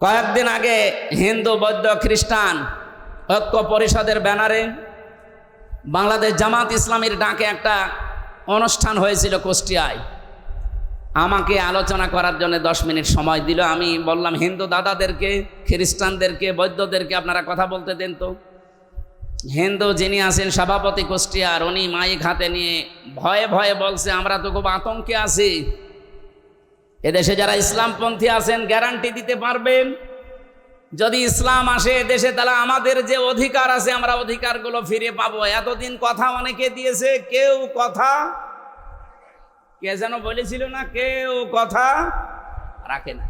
কয়েকদিন আগে হিন্দু, বৌদ্ধ, খ্রিস্টান ঐক্য পরিষদের ব্যানারে বাংলাদেশ জামাত ইসলামীর ডাকে একটা অনুষ্ঠান হয়েছিল কুষ্টিয়ায়। আমাকে আলোচনা করার জন্য দশ মিনিট সময় দিল। আমি বললাম, হিন্দু দাদাদেরকে, খ্রিস্টানদেরকে, বৌদ্ধদেরকে আপনারা কথা বলতে দেন তো। হিন্দু যিনি আছেন, সভাপতি কুষ্টিয়ার, উনি মাইক হাতে নিয়ে ভয়ে ভয়ে বলছে, আমরা তো খুব আতঙ্কে আছি। এদেশে যারা ইসলামপন্থী আছেন গ্যারান্টি দিতে পারবেন। যদি ইসলাম আসে দেশে তাহলে আমাদের যে অধিকার আছে, আমরা অধিকারগুলো ফিরে পাবো। এতদিন কথা অনেকে দিয়েছে, কেউ কথা, কে যেন বলেছিল না, কেউ কথা রাখে না।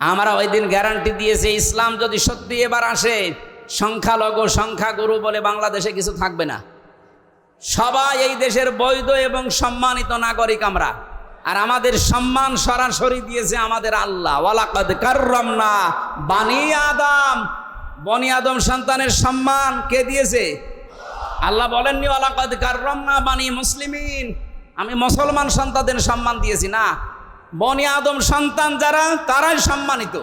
আমরা ওই দিন গ্যারান্টি দিয়েছে, ইসলাম যদি সত্যি এবার আসে, সংখ্যালঘু, সংখ্যাগুরু বলে বাংলাদেশে কিছু থাকবে না। সবাই এই দেশের বৈধ এবং সম্মানিত নাগরিক আমরা। আর আমাদের সম্মান সরাসরি দিয়েছে আমাদের আল্লাহ। ওয়ালাকাদ কাররামনা বানি আদম। বনি আদম সন্তানের সম্মান কে দিয়েছে? আল্লাহ বলেননি, ওয়ালাকাদ কাররামনা বানি মুসলিমিন। আমি মুসলমান সন্তানদের সম্মান দিয়েছি, না। বনি আদম সন্তান যারা, তারাই সম্মানিত।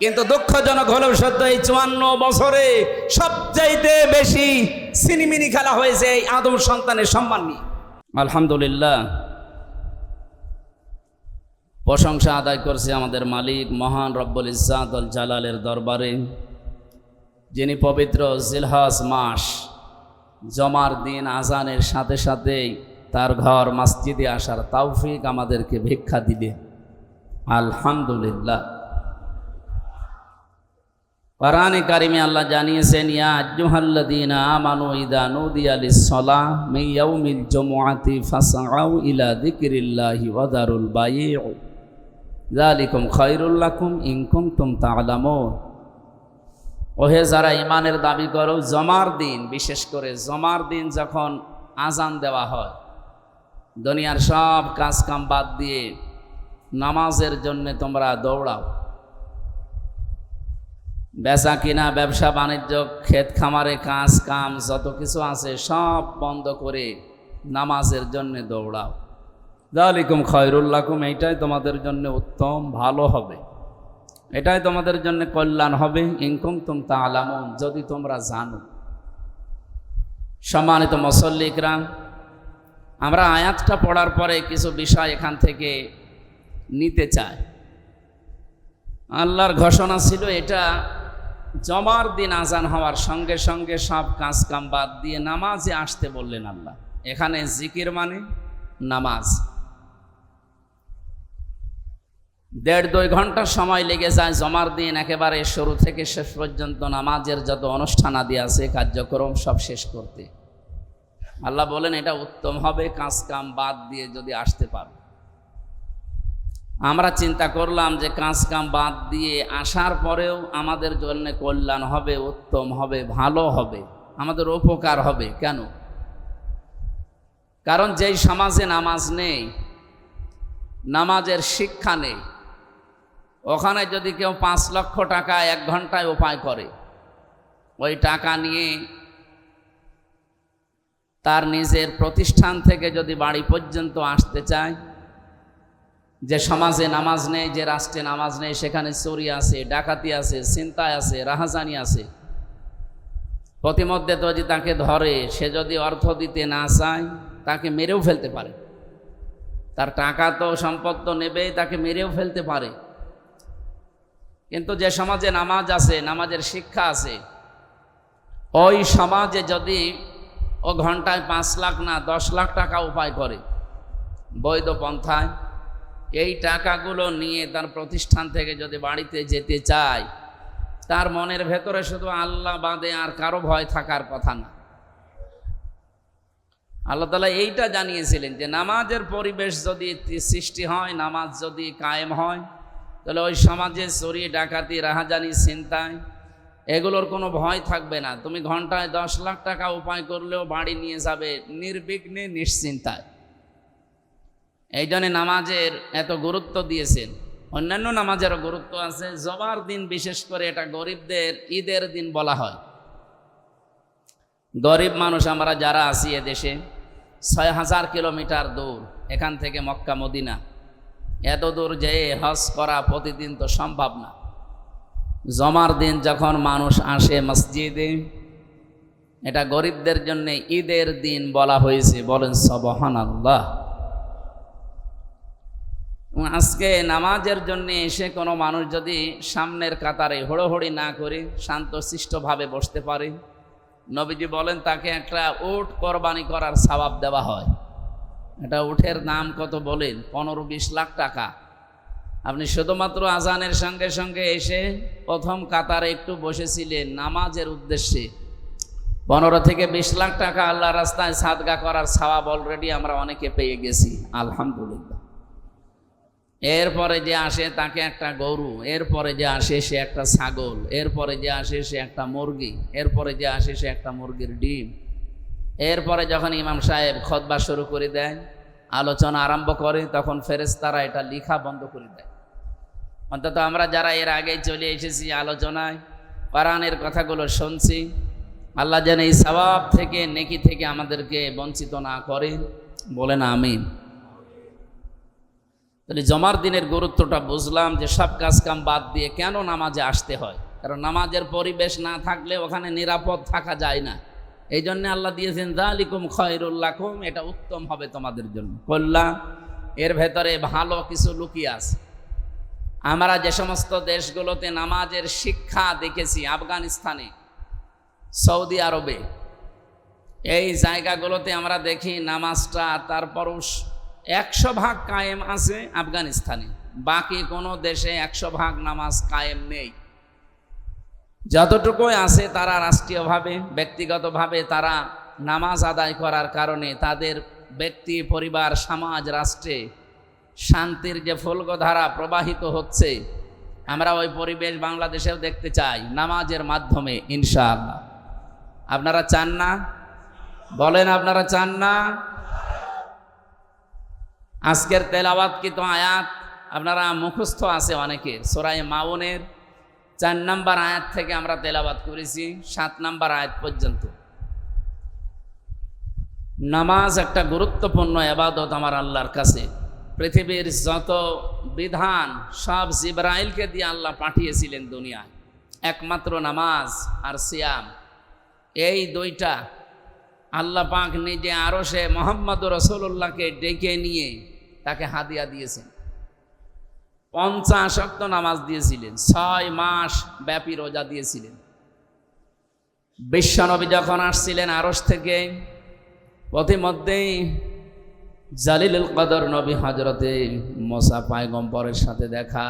কিন্তু দুঃখজনক হলেও সত্য, এই চুয়ান্ন বছরে সবচাইতে বেশি সিনিমিনি খেলা হয়েছে এই আদম সন্তানের সম্মান নিয়ে। আলহামদুলিল্লাহ। প্রশংসা আদায় করছে আমাদের মালিক মহান রব্বুল ইজাদল জালালের দরবারে, যিনি পবিত্র জিলহাস মাস জমার দিন আজানের সাথে সাথেই তার ঘর মাসজিদে আসার তৌফিক আমাদেরকে ভিক্ষা দিবে। আলহামদুলিল্লাহ। কোরআনে কারিমে আল্লাহ জানিয়েছেন, ইয়া আমানু ইদা নুদিয়া লিস-সালাহ মিন ইয়াউমিল জুমআতি ফাসআউ ইলা যিকরিল্লাহি ওয়া দারুল বাইউ যালিকুম খায়রুল লাকুম ইন কুনতুম তা'লামুন। ওহে যারা ইমানের দাবি করো, জমার দিন, বিশেষ করে জমার দিন যখন আজান দেওয়া হয়, দুনিয়ার সব কাজ কাম বাদ দিয়ে নামাজের জন্য তোমরা দৌড়াও। বেচা কিনা, ব্যবসা, বাণিজ্য, ক্ষেত খামারে কাজ, কাম, যত কিছু আছে সব বন্ধ করে নামাজের জন্য দৌড়াও। দালিকুম খয়রুল্লাকুম এইটাই তোমাদের জন্য উত্তম, ভালো হবে। এটাই তোমাদের জন্য কল্যাণ হবে। ইনকুম তুম তা আলামন যদি তোমরা জানো। সম্মানিত মুসল্লিকরাম আমরা আয়াতটা পড়ার পরে কিছু বিষয় এখান থেকে নিতে চাই। আল্লাহর ঘোষণা ছিল এটা জমার দিন আজান হওয়ার সঙ্গে সঙ্গে সব কাজ কাম বাদ দিয়ে নামাজে আসতে বললেন আল্লাহ। এখানে জিকির মানে নামাজ। দেড় দুই ঘণ্টা সময় লেগে যায়, জমার দিন একেবারে শুরু থেকে শেষ পর্যন্ত নামাজের যত অনুষ্ঠান আদি আছে, কার্যক্রম সব শেষ করতে। আল্লাহ বলেন, এটা উত্তম হবে, কাজ কাম বাদ দিয়ে যদি আসতে পারো। আমরা চিন্তা করলাম যে কাজ কাম বাদ দিয়ে আসার পরেও আমাদের জন্য কল্যাণ হবে, উত্তম হবে, ভালো হবে, আমাদের উপকার হবে। কেন? কারণ যেই সমাজে নামাজ নেই, নামাজের শিক্ষা নেই ওখানে যদি কেউ পাঁচ লক্ষ টাকা এক ঘন্টায় উপায় করে, ওই টাকা নিয়ে তার নিজের প্রতিষ্ঠান থেকে যদি বাড়ি পর্যন্ত আসতে চায়, যে সমাজে নামাজ নেই, যে রাষ্ট্রে নামাজ নেই, সেখানে চুরি আছে, ডাকাতি আছে চিন্তায় আছে, রাহাজানি আছে, প্রতিমধ্যে তো যদি তাকে ধরে, সে যদি অর্থ দিতে না চায়, তাকে মেরেও ফেলতে পারে। তার টাকা তো সম্পদ তো নেবেই, তাকে মেরেও ফেলতে পারে। কিন্তু যে সমাজে নামাজ আছে, নামাজের শিক্ষা আছে, ওই সমাজে যদি ও ঘন্টায় পাঁচ লাখ না দশ লাখ টাকা উপায় করে, বৈধ পন্থায়, এই টাকাগুলো নিয়ে তার প্রতিষ্ঠান থেকে যদি বাড়িতে যেতে চায়, তার মনের ভেতরে শুধু আল্লাহ বাদে আর কারও ভয় থাকার কথা না। আল্লাহ তালা এইটা জানিয়েছিলেন যে, নামাজের পরিবেশ যদি সৃষ্টি হয়, নামাজ যদি কায়েম হয় তাহলে ওই সমাজে চুরি, ডাকাতি, রাহাজানি চিন্তায় এগুলোর কোনো ভয় থাকবে না। তুমি ঘন্টায় দশ লাখ টাকা উপায় করলেও বাড়ি নিয়ে যাবে নির্বিঘ্নে, নিশ্চিন্তায়। এই জন্যে নামাজের এত গুরুত্ব দিয়েছেন। অন্যান্য নামাজেরও গুরুত্ব আছে। জবার দিন বিশেষ করে এটা গরিবদের ঈদের দিন বলা হয়। গরিব মানুষ আমরা যারা আছি দেশে, ছয় হাজার কিলোমিটার দূর, এখান থেকে মক্কা, মদিনা। এত দূর যেয়ে হজ করা প্রতিদিন তো সম্ভব না। জমার দিন যখন মানুষ আসে মসজিদে, এটা গরিবদের জন্য ঈদের দিন বলা হয়েছে, বলেন সবহান আল্লাহ আজকে নামাজের জন্য এসে কোনো মানুষ যদি সামনের কাতারে হড়োহড়ি না করে শান্তশিষ্টভাবে বসতে পারে, নবীজি বলেন তাকে একটা উট কোরবানি করার সবাব দেওয়া হয়। এটা উঠের নাম কত বলেন পনেরো বিশ লাখ টাকা। আপনি শুধুমাত্র আজানের সঙ্গে সঙ্গে এসে প্রথম কাতারে একটু বসেছিলেন নামাজের উদ্দেশ্যে। পনেরো থেকে বিশ লাখ টাকা আল্লাহ রাস্তায় সাদগা করার সবাব অলরেডি আমরা অনেকে পেয়ে গেছি, আলহামদুলিল্লাহ। এরপরে যে আসে তাকে একটা গরু, এরপরে যে আসে সে একটা ছাগল, এরপরে যে আসে সে একটা মুরগি, এরপরে যে আসে সে একটা মুরগির ডিম। এরপরে যখন ইমাম সাহেব খতবা শুরু করে দেয় আলোচনা আরম্ভ করে, তখন ফেরেশতারা এটা লিখা বন্ধ করে দেয়। অন্তত আমরা যারা এর আগে চলে এসেছি আলোচনায়, কোরআনের কথাগুলো শুনছি, আল্লাহ যেন এই সবাব থেকে, নেকি থেকে আমাদেরকে বঞ্চিত না করে, বলেন আমিন। তাহলে জমার দিনের গুরুত্বটা বুঝলাম যে সব কাজ কাম বাদ দিয়ে কেন নামাজে আসতে হয়? কারণ নামাজের পরিবেশ না থাকলে ওখানে নিরাপদ থাকা যায় না। এই জন্য আল্লাহ দিয়েছেন জালিকুম খয়রুল্লাকুম এটা উত্তম হবে তোমাদের জন্য। কল্যাণ এর ভেতরে ভালো কিছু লুকিয়ে আছে। আমরা যে সমস্ত দেশগুলোতে নামাজের শিক্ষা দেখেছি, আফগানিস্তানে, সৌদি আরবে, এই জায়গাগুলোতে আমরা দেখি নামাজটা তারপরও একশো ভাগ কায়েম আছে আফগানিস্তানে। বাকি কোনো দেশে একশো ভাগ নামাজ কায়েম নেই। যতটুকুই আছে তারা রাষ্ট্রীয়ভাবে, ব্যক্তিগতভাবে তারা নামাজ আদায় করার কারণে তাদের ব্যক্তি, পরিবার, সমাজ, রাষ্ট্রে শান্তির যে ফুলগধারা প্রবাহিত হচ্ছে, আমরা ওই পরিবেশ বাংলাদেশেও দেখতে চাই নামাজের মাধ্যমে, ইনশাআল্লাহ। আপনারা চান না? বলেন আপনারা চান না? আজকের তেলাওয়াত কিন্তু আয়াত? আপনারা মুখস্থ আছে অনেকে সোরাই মাউনের। চার নাম্বার আয়াত থেকে আমরা তেলাবাদ করেছি, সাত নাম্বার আয়াত পর্যন্ত। নামাজ একটা গুরুত্বপূর্ণ আবাদত আমার আল্লাহর কাছে। পৃথিবীর যত বিধান সব জিব্রাইলকে দিয়ে আল্লাহ পাঠিয়েছিলেন দুনিয়ায়। একমাত্র নামাজ আর সিয়াম। এই দুইটা আল্লাহ পাক নিজে আরও সে মোহাম্মদ রসুল্লাহকে ডেকে নিয়ে তাকে হাদিয়া দিয়েছেন। পঞ্চাশ অক্ত নামাজ দিয়েছিলেন, ছয় মাস ব্যাপী রোজা দিয়েছিলেন। বিশ্বনবী যখন আসছিলেন আরস থেকে পথিমধ্যেই জালিলুল কদর নবী হজরতে মোসা পায়গম্বরের সাথে দেখা,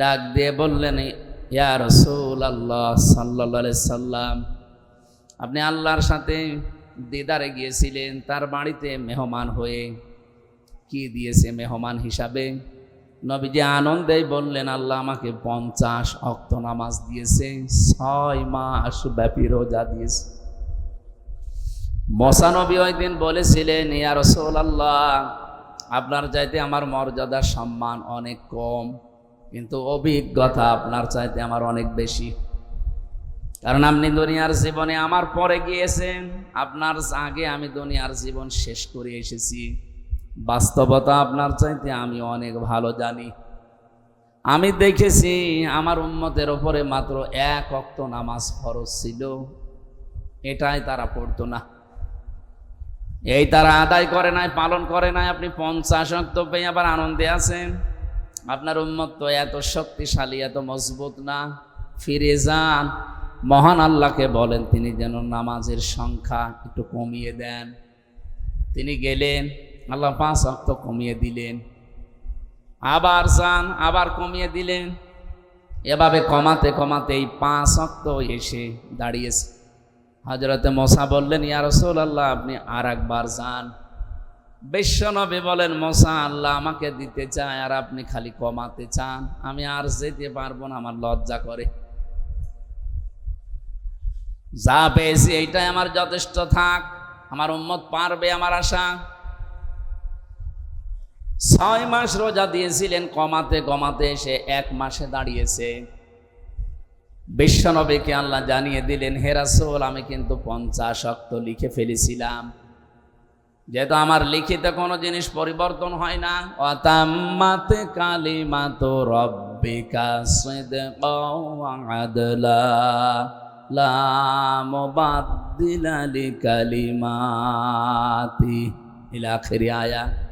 ডাক দিয়ে বললেন, ইয়া রসুল আল্লাহ সাল্লা সাল্লাম, আপনি আল্লাহর সাথে দিদারে গিয়েছিলেন, তার বাড়িতে মেহমান হয়ে কি দিয়েছে মেহমান হিসাবে? নবীজি আনন্দেই বললেন, আল্লাহ আমাকে পঞ্চাশ অক্ত নামাজ দিয়েছে, ছয় মাস ব্যাপী রোজা দিয়েছে। মশানবী ওই দিন বলেছিলেন, ইয়া রসৌল আল্লাহ আপনার চাইতে আমার মর্যাদা সম্মান অনেক কম, কিন্তু অভিজ্ঞতা আপনার চাইতে আমার অনেক বেশি। কারণ আপনি দুনিয়ার জীবনে আমার পরে গিয়েছেন, আপনার আগে আমি দুনিয়ার জীবন শেষ করে এসেছি। বাস্তবতা আপনার চাইতে আমি অনেক ভালো জানি। আমি দেখেছি আমার উন্মতের ওপরে মাত্র এক অক্ত নামাজ ফরজ ছিল। এটাই তারা পড়তো না। এই তারা আদায় করে নাই, পালন করে নাই, আপনি পঞ্চাশ অক্ত পেয়ে আবার আনন্দে আছেন। আপনার উন্মত তো এত শক্তিশালী, এত মজবুত না। ফিরে যান। মহান আল্লাহকে বলেন, তিনি যেন নামাজের সংখ্যা একটু কমিয়ে দেন। তিনি গেলেন আল্লাহ পাঁচ অক্ত কমিয়ে দিলেন। আবার যান, আবার কমিয়ে দিলেন। এভাবে কমাতে কমাতে এই পাঁচ অক্ত এসে দাঁড়িয়েছে। হজরতে মশা বললেন, ইয়া রসুল আল্লাহ আপনি আর একবার যান। বিশ্বনবী বলেন মশা আল্লাহ আমাকে দিতে চায় আর আপনি খালি কমাতে চান। আমি আর যেতে পারব না, আমার লজ্জা করে। যা পেয়েছি, এইটাই আমার যথেষ্ট থাক। আমার উম্মত পারবে, আমার আশা। ছয় মাস রোজা দিয়েছিলেন, কমাতে কমাতে এসে এক মাসে দাঁড়িয়েছে। বিশ্বনবীকে আল্লাহ জানিয়ে দিলেন হেরাসোল আমি কিন্তু পঞ্চাশ অক্ত লিখে ফেলেছিলাম। যেহেতু আমার লিখিতে কোনো জিনিস পরিবর্তন হয় না অতাম্মাতে কালিমাত রব্বিকা আদলা, লা মুবাদ্দিলা লিকালিমাতি। ইলাখির আয়া।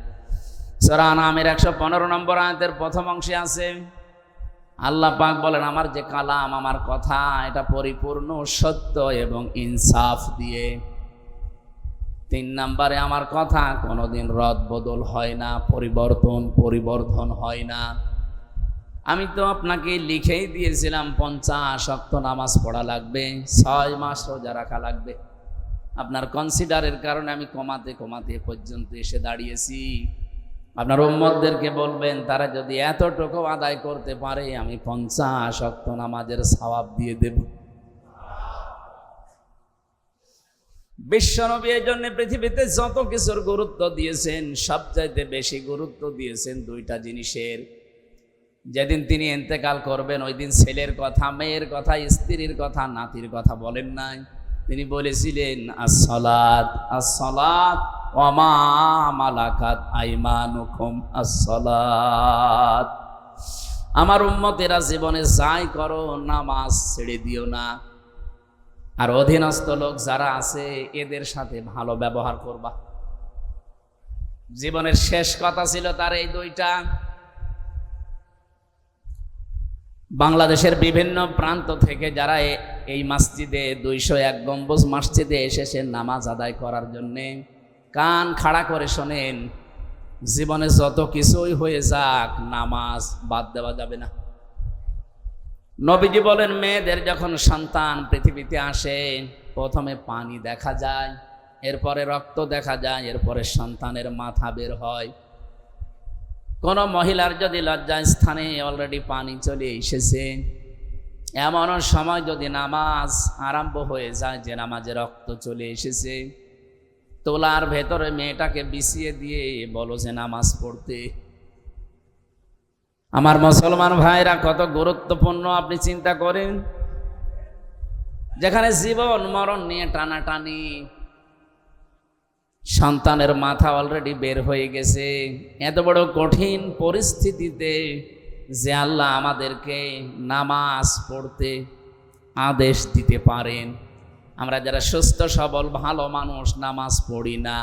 সূরা নামের একশো পনেরো নম্বর আয়াতের প্রথম অংশে আছে, আল্লাহ পাক বলেন, আমার যে কালাম, আমার কথা, এটা পরিপূর্ণ, সত্য এবং ইনসাফ দিয়ে। তিন নাম্বারে, আমার কথা কোনোদিন রদ বদল হয় না, পরিবর্তন, পরিবর্ধন হয় না। আমি তো আপনাকে লিখেই দিয়েছিলাম, পঞ্চাশ অক্ত নামাজ পড়া লাগবে, ছয় মাস রোজা রাখা লাগবে। আপনার কনসিডারের কারণে আমি কমাতে কমাতে পর্যন্ত এসে দাঁড়িয়েছি। আপনার উম্মতদেরকে বলবেন, তারা যদি এতটুকু আদায় করতে পারে, আমি পঞ্চাশ অক্ত নামাজের সওয়াব দিয়ে দেব। বিশ্বনবী এই জন্য পৃথিবীতে যত কিছুর গুরুত্ব দিয়েছেন, সবচাইতে বেশি গুরুত্ব দিয়েছেন দুইটা জিনিসের। যেদিন তিনি এন্তেকাল করবেন, ওই দিন ছেলের কথা, মেয়ের কথা, স্ত্রীর কথা, নাতির কথা বলেন নাই। তিনি বলেছিলেন আসলাত আসলাত ওমা আইমানুকুম আসলাত আমার উম্মতেরা জীবনে যাই করো, নামাজ ছেড়ে দিও না। আর অধীনস্থ লোক যারা আছে, এদের সাথে ভালো ব্যবহার করবা। জীবনের শেষ কথা ছিল তার এই দুইটা। বাংলাদেশের বিভিন্ন প্রান্ত থেকে যারা এই মসজিদে দুইশো এক গম্বুজ মসজিদে এসেছেন নামাজ আদায় করার জন্যে কান খাড়া করে শোনেন, জীবনে যত কিছুই হয়ে যাক, নামাজ বাদ দেওয়া যাবে না। নবীজি বলেন, মেয়েদের যখন সন্তান পৃথিবীতে আসে, প্রথমে পানি দেখা যায়, এরপরে রক্ত দেখা যায়, এরপরে সন্তানের মাথা বের হয়। কোনো মহিলার যদি লজ্জা স্থানে অলরেডি পানি চলে এসেছে এমন সময় যদি নামাজ আরম্ভ হয়ে যায়, যে নামাজে রক্ত চলে এসেছে তোলার ভেতরে মেয়েটাকে বিছিয়ে দিয়ে বলো যে নামাজ পড়তে। আমার মুসলমান ভাইরা কত গুরুত্বপূর্ণ, আপনি চিন্তা করেন। যেখানে জীবন, মরণ নিয়ে টানাটানি, সন্তানের মাথা অলরেডি বের হয়ে গেছে। এত বড় কঠিন পরিস্থিতিতে যে আল্লাহ আমাদেরকে নামাজ পড়তে আদেশ দিতে পারেন। আমরা যারা সুস্থ, সবল, ভালো মানুষ, নামাজ পড়ি না।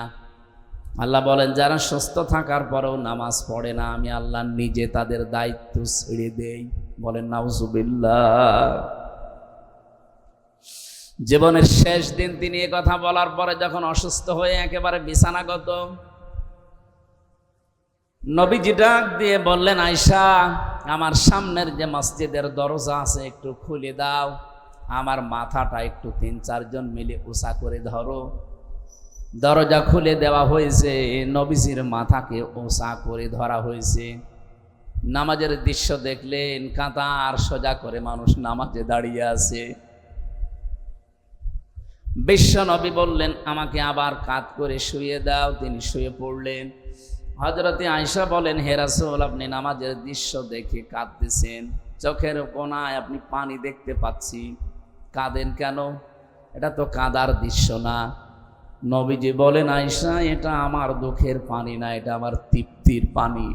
আল্লাহ বলেন, যারা সুস্থ থাকার পরেও নামাজ পড়ে না, আমি আল্লাহ নিজে তাদের দায়িত্ব ছেড়ে দেই। বলেন, নাউজুবিল্লাহ। জীবনের শেষ দিন তিনি এ কথা বলার পরে যখন অসুস্থ হয়ে একেবারে বিছানাগত, নবীজি ডাক দিয়ে বললেন আয়সা আমার সামনের যে মসজিদের দরজা আছে, একটু খুলে দাও। আমার মাথাটা একটু তিন চারজন মিলে উষা করে ধরো। দরজা খুলে দেওয়া হয়েছে, নবীজির মাথাকে ওষা করে ধরা হয়েছে। নামাজের দৃশ্য দেখলেন, কাতার সোজা করে মানুষ নামাজে দাঁড়িয়ে আছে। বিশ্ব নবী বললেন, আমাকে আবার কাত করে শুয়ে দাও। তিনি শুয়ে পড়লেন। হজরতে আয়সা বলেন হেরাসোল আপনি নামাজের দৃশ্য দেখে কাঁদতেছেন। চোখের কোনায় আপনি পানি দেখতে পাচ্ছি। কাঁদেন কেন? এটা তো কাদার দৃশ্য না। নবীজি বলেন আয়সা এটা আমার দুঃখের পানি না, এটা আমার তৃপ্তির পানি।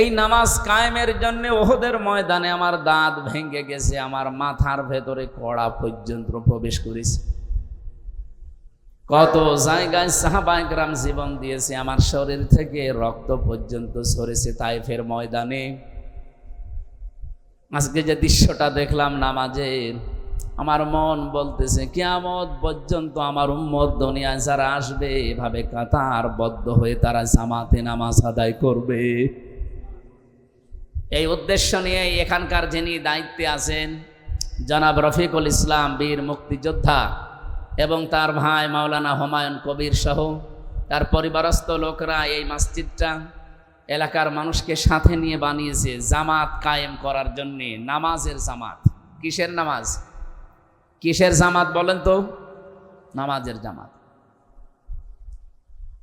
এই নামাজ কায়েমের জন্য ওহদের ময়দানে আমার দাঁত ভেঙে গেছে, আমার মাথার ভেতরে কড়া পর্যন্ত প্রবেশ করেছে। কত জায়গায় সাহাবাইকরাম জীবন দিয়েছে, আমার শরীর থেকে রক্ত পর্যন্ত সরেছে তাইফের ময়দানে। আজকে যে দৃশ্যটা দেখলাম নামাজের আমার মন বলতেছে, কিয়ামত পর্যন্ত আমার উম্মত দুনিয়ায় যারা আসবে, এভাবে কাতার বদ্ধ হয়ে তারা জামাতে নামাজ আদায় করবে। এই উদ্দেশ্য নিয়ে এখানকার যিনি দায়িত্বে আছেন, জনাব রফিকুল ইসলাম বীর মুক্তিযোদ্ধা এবং তার ভাই মাওলানা হুমায়ুন কবির সহ, তার পরিবারস্থ লোকরা এই মসজিদটা এলাকার মানুষকে সাথে নিয়ে বানিয়েছে জামাত কায়েম করার জন্যে, নামাজের জামাত। কিসের নামাজ? কিসের জামাত বলেন তো? নামাজের জামাত।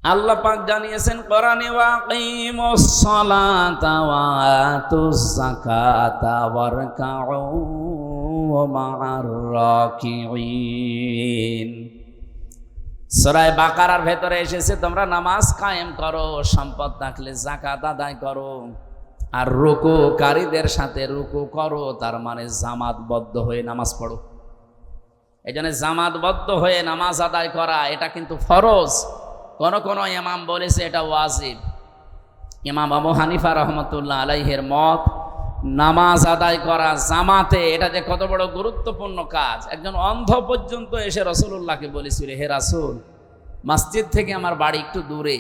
আল্লাহ পাক জানিয়েছেন, কোরআনে ওয়াকিমুস সালাতা ওয়া আতুজ যাকাতা ওয়ারকাউ মা'আর রাকিঈন। সূরা বাকারার ভেতরে এসেছে, তোমরা নামাজ কায়েম করো, সম্পদ থাকলে যাকাত আদায় করো, আর রুকুকারীদের সাথে রুকু করো, তার মানে জামাতবদ্ধ হয়ে নামাজ পড়ো। এই জন্য জামাতবদ্ধ হয়ে নামাজ আদায় করা, এটা কিন্তু ফরজ। কোন কোন ইমাম বলেছে এটা ওয়াজিব। ইমাম আবু হানিফা রহমতুল্লাহ আলাইহের মত নামাজ আদায় করা, জামাতে, এটা যে কত বড় গুরুত্বপূর্ণ কাজ। একজন অন্ধ পর্যন্ত এসে রসুল্লাহকে বলেছিল হে রাসুল, মসজিদ থেকে আমার বাড়ি একটু দূরে।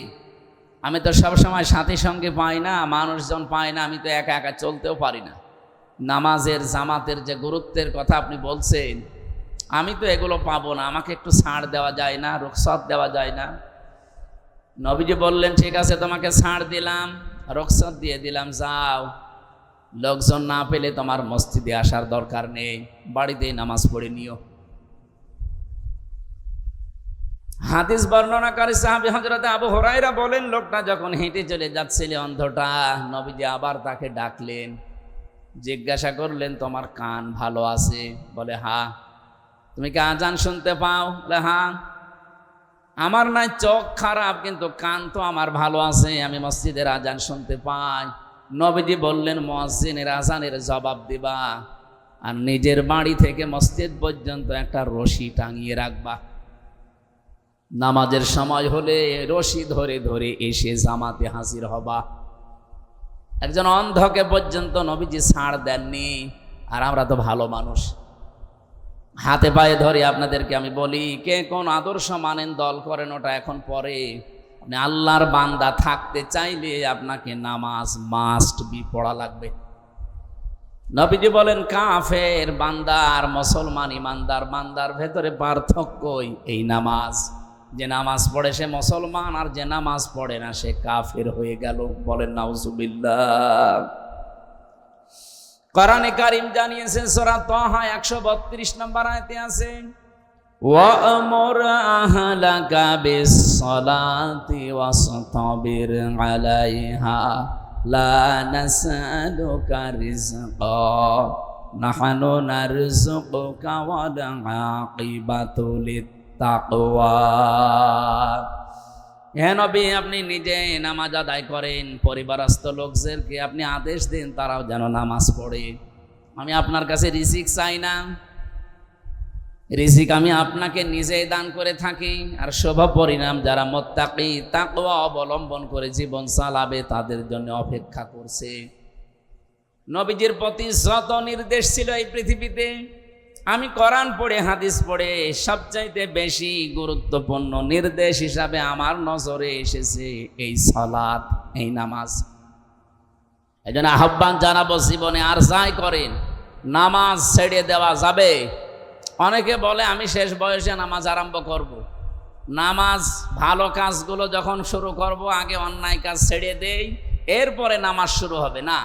আমি তো সবসময় সাথী সঙ্গে পাই না, মানুষজন পাই না, আমি তো একা একা চলতেও পারি না। নামাজের, জামাতের যে গুরুত্বের কথা আপনি বলছেন, আমি তো এগুলো পাবো না, আমাকে একটু ছাড় দেওয়া যায় না, রুখসত দেওয়া যায় না। নবীজি বললেন, ঠিক আছে, তোমাকে ছাড় দিলাম, রুখসত দিয়ে দিলাম, যাও। লোকজন না পেলে তোমার মসজিদে আসার দরকার নেই। বাড়িতেই নামাজ পড়ে নিও। হাদিস বর্ণনাকারী সাহাবি হজরতে আবু হরাইরা বলেন, লোকটা যখন হেঁটে চলে যাচ্ছিল অন্ধটা, নবীজি আবার তাকে ডাকলেন, জিজ্ঞাসা করলেন, তোমার কান ভালো আছে? বলে, হা। তুমি কি আজান শুনতে পাও? বলে হ্যাঁ আমার নাই, চোখ খারাপ, কিন্তু কান তো আমার ভালো আছে, আমি মসজিদের আজান শুনতে পাই। নবীজি বললেন মসজিদের আজানের জবাব দিবা আর নিজের বাড়ি থেকে মসজিদ পর্যন্ত একটা রশি টাঙিয়ে রাখবা। নামাজের সময় হলে রশি ধরে ধরে এসে জামাতে হাজির হবা। একজন অন্ধকে পর্যন্ত নবীজি ছাড় দেননি, আর আমরা তো ভালো মানুষ। হাতে পায়ে ধরে আপনাদেরকে আমি বলি, কে কোন আদর্শ মানেন, দল করেন, ওটা এখন পরে। আপনি আল্লাহর বান্দা থাকতে চাইলে আপনাকে নামাজ মাস্ট বি পড়া লাগবে। নবীজি বলেন, কাফের বান্দার মুসলমান ইমানদার বান্দার ভেতরে পার্থক্যই এই নামাজ। যে নামাজ পড়ে সে মুসলমান আর যে নামাজ পড়ে না সে কাফের হয়ে গেল। বলেন, নাউজুবিল্লাহ। কোরআনে কারিম জানিয়েছেন সূরা তাহা 132 নম্বর আয়াতে আছে আহলাকা বিস-সালাতি ওয়াসতাবির আলাইহা লা নাসআলুকা রিজকা নাহনু নারযুকুকা ওয়াল আকিবাতু লিত-তাকওয়া হ্যাঁ নবী, আপনি নিজে নামাজ আদায় করেন, পরিবারস্থ লোকদেরকে আপনি আদেশ দিন, তারাও যেন নামাজ পড়ে। আমি আপনার কাছে রিসিক চাই না। রিজিক আমি আপনাকে নিজেই দান করে থাকি, আর শুভ পরিণাম যারা মোত্তাকি তাকওয়া অবলম্বন করে জীবন চালাবে, তাদের জন্য অপেক্ষা করছে। নবীজির প্রতি যত নির্দেশ ছিল এই পৃথিবীতে, আমি কোরআন পড়ে, হাদিস পড়ে, সবচাইতে বেশি গুরুত্বপূর্ণ নির্দেশ হিসাবে আমার নজরে এসেছে এই সালাত, এই নামাজ। এই জন্য আহ্বান জানাব, জীবনে আর যাই করেন, নামাজ ছেড়ে দেওয়া যাবে। অনেকে বলে, আমি শেষ বয়সে নামাজ আরম্ভ করব। নামাজ ভালো কাজগুলো যখন শুরু করব, আগে অন্যায় কাজ ছেড়ে দেই, এরপরে নামাজ শুরু হবে। না।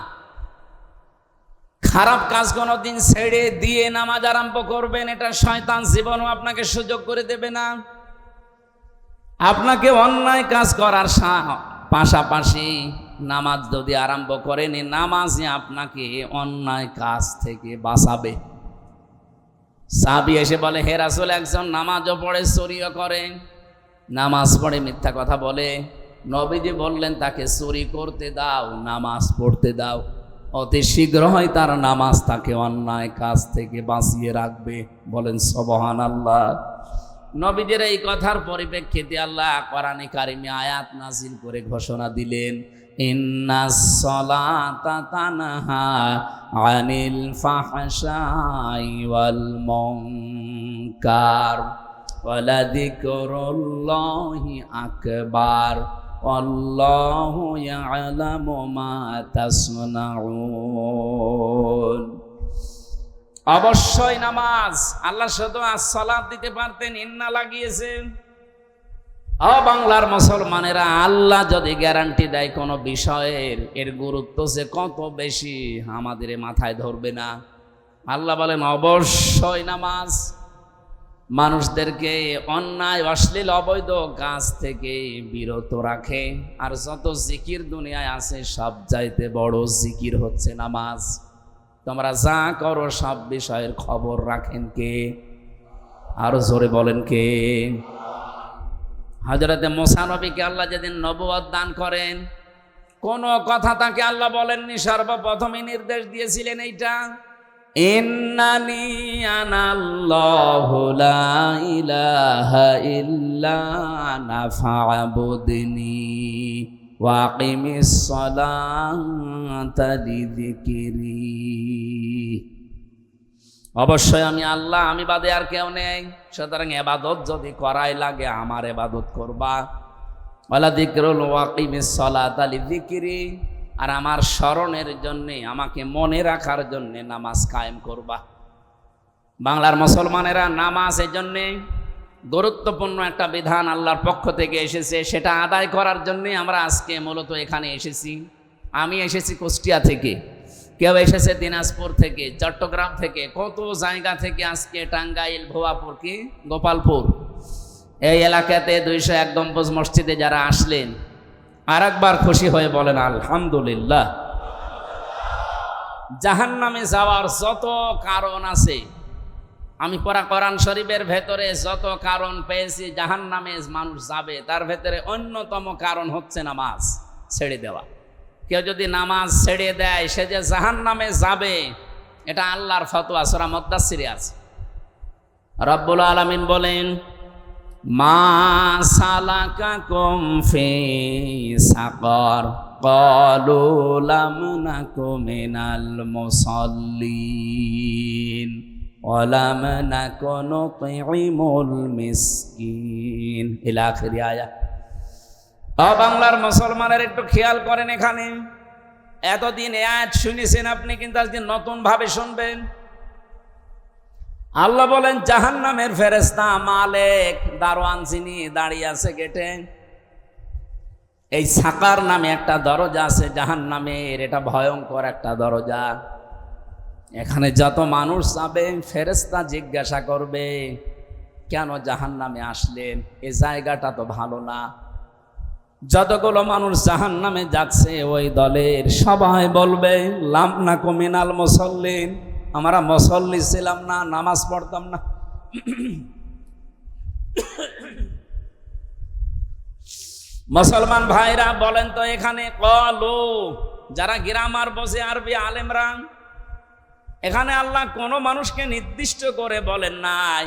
খারাপ কাজ কোনো দিন ছেড়ে দিয়ে নামাজ আরম্ভ করবেন, এটা শয়তান জীবনও আপনাকে সুযোগ করে দেবে না। আপনাকে অন্যায় কাজ করার পাশাপাশি নামাজ যদি আরম্ভ করেন, এই নামাজই আপনাকে অন্যায় কাজ থেকে বাঁচাবে। সাবি এসে বলে, হে রাসুল, একজন নামাজও পড়ে, চুরিও করে। নামাজ পড়ে, মিথ্যা কথা বলে। নবীজি বললেন, তাকে চুরি করতে দাও, নামাজ পড়তে দাও। অতি শীঘ্রই তার নামাজ তাকে অন্যায় কাজ থেকে বাঁচিয়ে রাখবে। বলেন সবহান আল্লাহ নবীদের এই কথার পরিপ্রেক্ষিতে আল্লাহ কোরআনে কারিমে আয়াত নাজিল করে ঘোষণা দিলেন আনিল আকবার আল্লাহু মা তাসনাউন। অবশ্যই নামাজ। আল্লাহ শুধু সালাদ দিতে পারতেন, ইন্না লাগিয়েছেন। অ বাংলার মুসলমানেরা, আল্লাহ যদি গ্যারান্টি দেয় কোনো বিষয়ের, এর গুরুত্ব যে কত বেশি আমাদের মাথায় ধরবে না। আল্লাহ বলেন, অবশ্যই নামাজ। মানুষদেরকে অন্যায়, অশ্লীল, অবৈধ কাজ থেকে বিরত রাখে। আর যত জিকির দুনিয়ায় আছে, সব চাইতে বড় জিকির হচ্ছে নামাজ। তোমরা যা করো সব বিষয়ের খবর রাখেন কে? আরও জোরে বলেন কে? হজরতে মোসানবীকে আল্লাহ যেদিন নবুয়াদ দান করেন, কোন কথা তাকে আল্লাহ বলেননি সর্বপ্রথমে নির্দেশ দিয়েছিলেন এইটা, ইন্নানি ওয়াকিমিস সালাতা লিযিকরি। অবশ্যই আমি আল্লাহ, আমি বাদে আর কেউ নেই। সুতরাং এবাদত যদি করাই লাগে, আমার এবাদত করবা। ওয়ালা দিকরুল ওয়াকিমিস সালাত আলি দিকরি আর আমার স্মরণের জন্যে, আমাকে মনে রাখার জন্যে নামাজ কায়েম করবা। বাংলার মুসলমানেরা নামাজ এই জন্যে গুরুত্বপূর্ণ একটা বিধান আল্লাহর পক্ষ থেকে এসেছে, সেটা আদায় করার জন্যে আমরা আজকে মূলত এখানে এসেছি। আমি এসেছি কুষ্টিয়া থেকে, কেউ এসেছে দিনাজপুর থেকে, চট্টগ্রাম থেকে, কত জায়গা থেকে আজকে টাঙ্গাইল, ভোয়াপুর কি? গোপালপুর। এই এলাকাতে দুইশো এক গম্বুজ মসজিদে যারা আসলেন আর একবার খুশি হয়ে বলেন, আলহামদুলিল্লাহ। জাহান নামে যাওয়ার যত কারণ আছে আমি পড়া কোরআন শরীফের ভেতরে যত কারণ পেয়েছি জাহান নামে মানুষ যাবে, তার ভেতরে অন্যতম কারণ হচ্ছে নামাজ ছেড়ে দেওয়া। কেউ যদি নামাজ ছেড়ে দেয়, সে যে জাহান নামে যাবে, এটা আল্লাহর ফতোয়া, সরা মদ্দাসিরে আছে। রব্বুল আলমিন বলেন, মা সালাকা কম ফে সাকর কলু লাম নাকু মিনাল মুসাল্লিন। ওয়ালাম নাকু নুতিমুল মিসকিন ইলা আখিরি আয়া ও বাংলার মুসলমানের একটু খেয়াল করেন এখানে। এতদিন এ শুনেছেন আপনি, কিন্তু আজকে নতুন ভাবে শুনবেন। আল্লাহ বলেন জাহান নামের ফেরেস্তা মালেক, দারোয়ান যিনি দাঁড়িয়ে আছে গেটে। এই সাকার নামে একটা দরজা আছে জাহান নামের এটা ভয়ঙ্কর একটা দরজা। এখানে যত মানুষ যাবে ফেরেস্তা জিজ্ঞাসা করবে, কেন জাহান নামে আসলেন এ জায়গাটা তো ভালো না। যতগুলো মানুষ জাহান নামে যাচ্ছে, ওই দলের সবাই বলবে, লাম না কমিনাল মুসল্লিন। আমরা মুসল্লি ছিলাম না, নামাজ পড়তাম না। মুসলমান ভাইরা বলেন তো এখানে, কলো, যারা গ্রামার বসে আরবি আলেমরা এখানে আল্লাহ কোনো মানুষকে নির্দিষ্ট করে বলেন নাই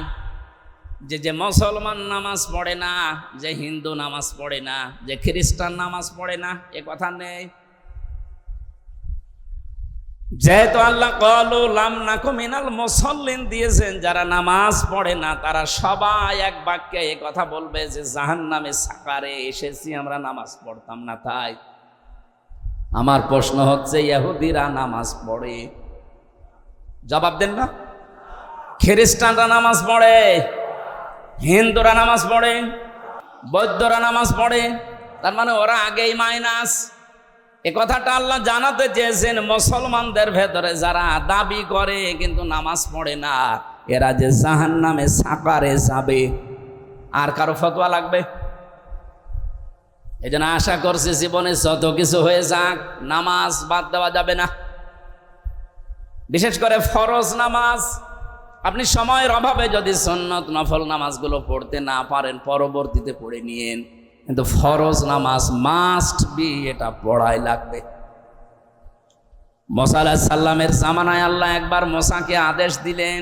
যে যে মুসলমান নামাজ পড়ে না, যে হিন্দু নামাজ পড়ে না, যে খ্রিস্টান নামাজ পড়ে না, এ কথা নেই। যেহেতু আল্লাহ কলু লাম নাকু মিনাল মুসল্লিন দিয়েছেন, যারা নামাজ পড়ে না, তারা সবাই এক বাক্যে এ কথা বলবে যে জাহান নামে সাকারে এসেছি, আমরা নামাজ পড়তাম না, তাই। আমার প্রশ্ন হচ্ছে, ইহুদিরা নামাজ পড়ে জবাব দেন না। খ্রিস্টানরা নামাজ পড়ে, হিন্দুরা নামাজ পড়ে, বৌদ্ধরা নামাজ পড়ে, তার মানে ওরা আগেই মাইনাস এ কথাটা আল্লাহ জানাতে চেয়েছেন মুসলমানদের ভেতরে, যারা দাবি করে কিন্তু নামাজ পড়ে না, এরা যে জাহান নামে সাকারে যাবে। আর কারও ফতোয়া লাগবে? এই আশা করছি জীবনে যত কিছু হয়ে যাক, নামাজ বাদ দেওয়া যাবে না। বিশেষ করে ফরজ নামাজ। আপনি সময়ের অভাবে যদি সন্নত, নফল নামাজগুলো পড়তে না পারেন, পরবর্তীতে পড়ে নিয়েন। কিন্তু ফরজ নামাজ মাস্ট বি এটা পড়াই লাগবে। মোসা আলাহ সাল্লামের জামানায় আল্লাহ একবার মোসাকে আদেশ দিলেন,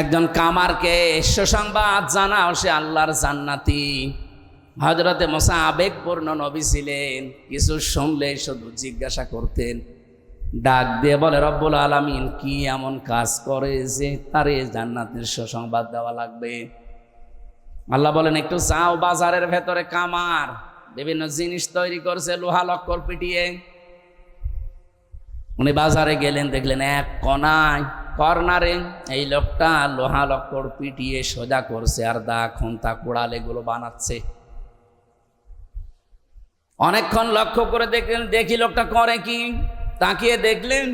একজন কামারকে সুসংবাদ জানাও, সে আল্লাহর জান্নাতি। হজরতে মোসা আবেগপূর্ণ নবী ছিলেন, কিছু শুনলে শুধু জিজ্ঞাসা করতেন ডাক দিয়ে বলে, রব্বুল আলমিন, কি এমন কাজ করে যে তারে জান্নাতের সুসংবাদ দেওয়া লাগবে? আল্লাহ বলেন, একটু চাও বাজারের ভেতরে কামার বিভিন্ন জিনিস তৈরি করছে, লোহা লক্কর পিটিয়ে। উনি বাজারে গেলেন, দেখলেন এক কনায় কর্নারে এই লোকটা লোহা লক্কর পিটিয়ে সোজা করছে আর দা খুন্তা কোড়াল এগুলো বানাচ্ছে। অনেকক্ষণ লক্ষ্য করে দেখলেন, দেখি লোকটা করে কি? তাকিয়ে দেখলেন,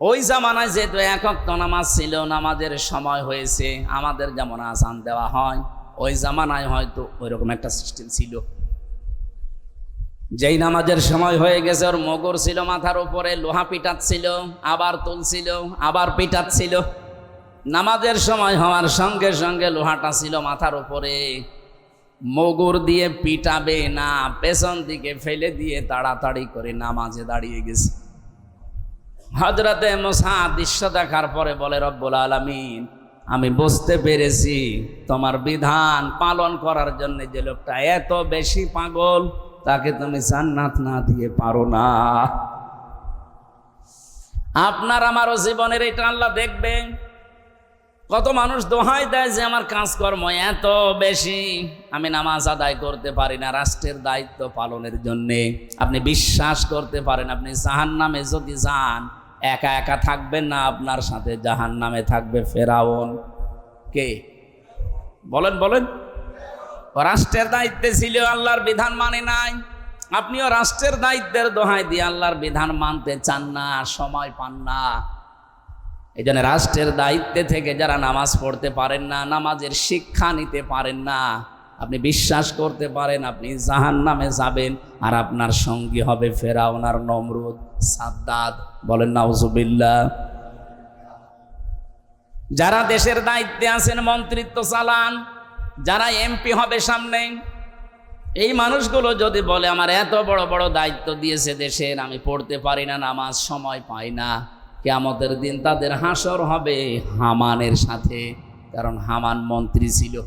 ওই জামানায় যেহেতু একক নামাজ ছিল, নামাজের সময় হয়েছে, আমাদের যেমন আসান দেওয়া হয়, ওই জামানায় হয়তো ওইরকম একটা সিস্টেম ছিল। যেই নামাজের সময় হয়ে গেছে, ওর মগর ছিল মাথার উপরে, লোহা পিটাচ্ছিল, আবার তুলছিল, আবার পিটাচ্ছিল। নামাজের সময় হওয়ার সঙ্গে সঙ্গে লোহাটা ছিল মাথার উপরে। মগুর দিয়ে পিটাবে না, পেছন দিকে ফেলে দিয়ে তাড়াতাড়ি করে নামাজে দাঁড়িয়ে গেছে। হজরতে মোসা দৃশ্য দেখার পরে বলে, রব্বুল আলমিন, আমি বুঝতে পেরেছি তোমার বিধান পালন করার জন্য যে লোকটা এত বেশি পাগল, তাকে তুমি জান্নাত না দিয়ে পারো না। আপনার আমারও জীবনের এটা আল্লাহ দেখবেন কত মানুষ দোহাই দেয় যে আমার কাজকর্ম এত বেশি। আমি নামাজ আদায় করতে পারি না, রাষ্ট্রের দায়িত্ব পালনের জন্যে। আপনি বিশ্বাস করতে পারেন, আপনি জাহান নামে যদি যান, একা একা থাকবেন না, আপনার সাথে জাহান নামে থাকবে ফেরাউন। কে? বলেন বলেন। রাষ্ট্রের দায়িত্বে ছিল, আল্লাহর বিধান মানে নাই। আপনিও রাষ্ট্রের দায়িত্বের দোহাই দিয়ে আল্লাহর বিধান মানতে চান না, সময় পান না। এই জন্য রাষ্ট্রের দায়িত্বে থেকে যারা নামাজ পড়তে পারেন না, নামাজের শিক্ষা নিতে পারেন না, আপনি বিশ্বাস করতে পারেন, আপনি জাহান নামে যাবেন, আর আপনার সঙ্গী হবে ফেরাউনার নমরুদ, সাদ্দাদ, বলেন নাউজুবিল্লাহ। যারা দেশের দায়িত্বে আছেন, মন্ত্রিত্ব চালান, যারা এমপি হবে সামনে, এই মানুষগুলো যদি বলে, আমার এত বড় বড় দায়িত্ব দিয়েছে দেশের, আমি পড়তে পারি না, নামাজ সময় পাই না। কেয়ামতের দিন তাদের হাসর হবে হামানের সাথে, কারণ হামান মন্ত্রী ছিল।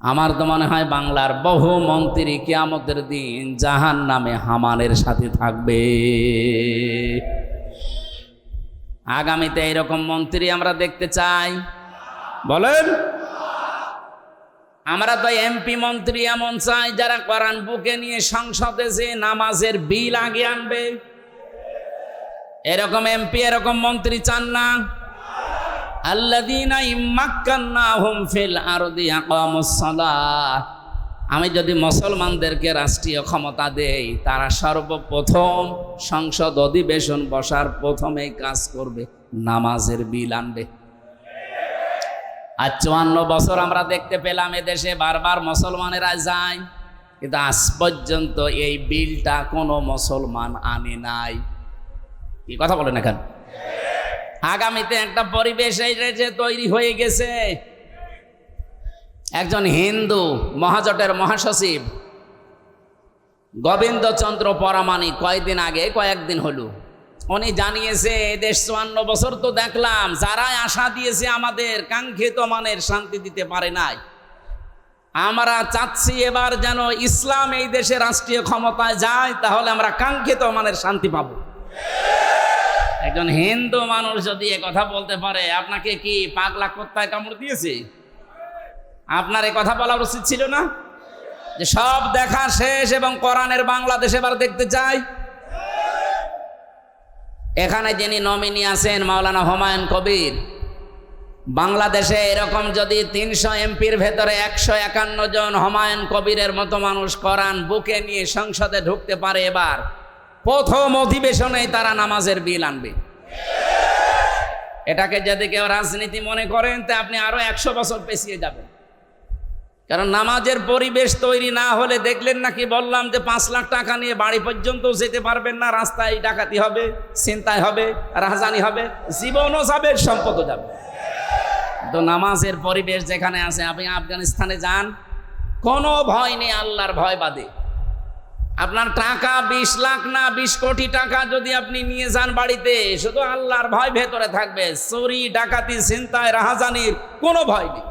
আমার তো মনে হয় বাংলার বহু মন্ত্রী কেয়ামতের দিন জাহান নামে হামানের সাথে থাকবে। আগামীতে এরকম মন্ত্রী আমরা দেখতে চাই। বলেন। আমরা তো এমপি মন্ত্রী এমন চাই যারা কোরআন বুকে নিয়ে সংসদে যে নামাজের বিল আগে আনবে। এরকম এমপি, এরকম মন্ত্রী চান না? আমি যদি মুসলমানদেরকে রাষ্ট্রীয় ক্ষমতা দেই, তারা সর্বপ্রথম সংসদ অধিবেশন বসার প্রথমেই কাজ করবে, নামাজের বিল আনবে। আর চুয়ান্ন বছর আমরা দেখতে পেলাম এদেশে বারবার মুসলমানেরা যায়, কিন্তু আজ পর্যন্ত এই বিলটা কোনো মুসলমান আনে নাই। কি কথা বলেন এখন আগামীতে একটা পরিবেশ যে তৈরি হয়ে গেছে। একজন হিন্দু মহাজোটের মহাসচিব গোবিন্দচন্দ্র পরামানি কয়েকদিন আগে, কয়েকদিন হলো। উনি জানিয়েছে দেশ চুয়ান্ন বছর তো দেখলাম, যারাই আশা দিয়েছে আমাদের কাঙ্ক্ষিত মানের শান্তি দিতে পারে নাই। আমরা চাচ্ছি এবার যেন ইসলাম এই দেশে রাষ্ট্রীয় ক্ষমতায় যায়, তাহলে আমরা কাঙ্ক্ষিত মানের শান্তি পাব। একজন হিন্দু মানুষ যদি এ কথা বলতে পারে, আপনাকে কি পাগলা কোত্তায় কামড় দিয়েছে? আপনার এ কথা বলা উচিত ছিল না? যে সব দেখা শেষ এবং কোরআনের বাংলাদেশ এবার দেখতে চাই। এখানে যিনি নমিনি আছেন মাওলানা হুমায়ুন কবির, বাংলাদেশে এরকম যদি তিনশো এমপির ভেতরে একশো একান্ন জন হুমায়ুন কবিরের মতো মানুষ করান বুকে নিয়ে সংসদে ঢুকতে পারে এবার প্রথম অধিবেশনেই তারা নামাজের বিল আনবে। এটাকে যদি কেউ রাজনীতি মনে করেন, তা আপনি আরও একশো বছর পেছিয়ে যাবেন। কারণ নামাজের পরিবেশ তৈরি না হলে দেখলেন নাকি বললাম যে পাঁচ লাখ টাকা নিয়ে বাড়ি পর্যন্ত যেতে পারবেন না, রাস্তায় ডাকাতি হবে চিন্তায় হবে, রাজধানী হবে, জীবনও যাবে, সম্পদও যাবে। তো নামাজের পরিবেশ যেখানে আছে, আপনি আফগানিস্তানে যান, কোনো ভয় নেই, আল্লাহর ভয় বাদে। আপনার টাকা বিশ লাখ না বিশ কোটি টাকা যদি আপনি নিয়ে যান বাড়িতে, শুধু আল্লাহর ভয় ভেতরে থাকবে। চুরি, ডাকাতি চিন্তায় রাহাজানির কোনো ভয় নেই।